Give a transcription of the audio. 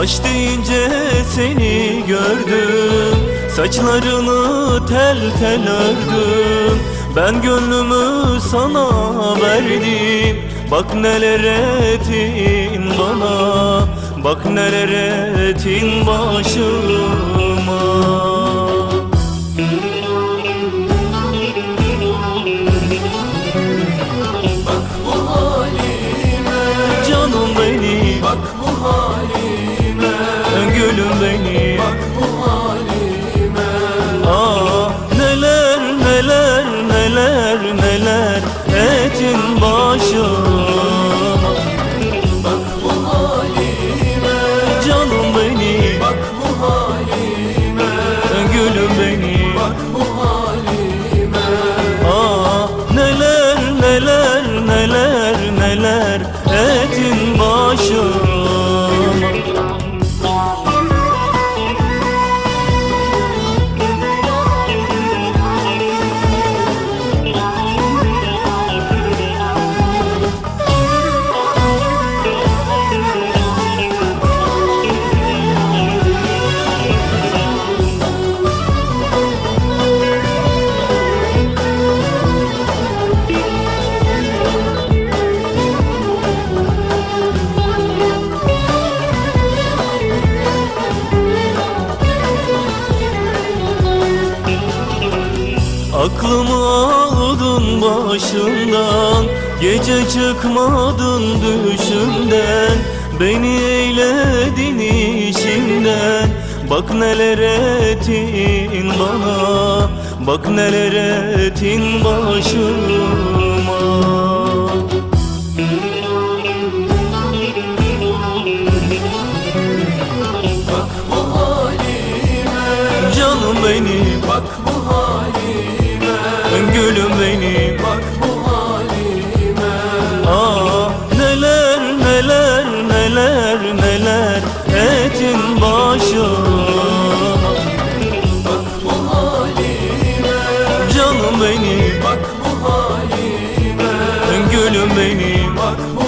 Aç deyince seni gördüm Saçlarını tel tel ördüm. Ben gönlümü sana verdim Bak neler ettin bana. Bak neler ettin başıma. Bak bu halime Canım benim, Bak bu halime neler etin başıma Bak bu halime. Canım benim, Bak bu Aklımı aldın başımdan Gece çıkmadın düşümden. Beni eyledin işimden Bak neler ettin bana. Bak neler ettin başıma. Bak bu halime. Canım benim, Bak bu gülüm benim. Bak bu halime. Aa, neler neler neler neler etin başıma Bak bu halime. Canım benim, Bak bu halime. Gülüm benim. Bak bu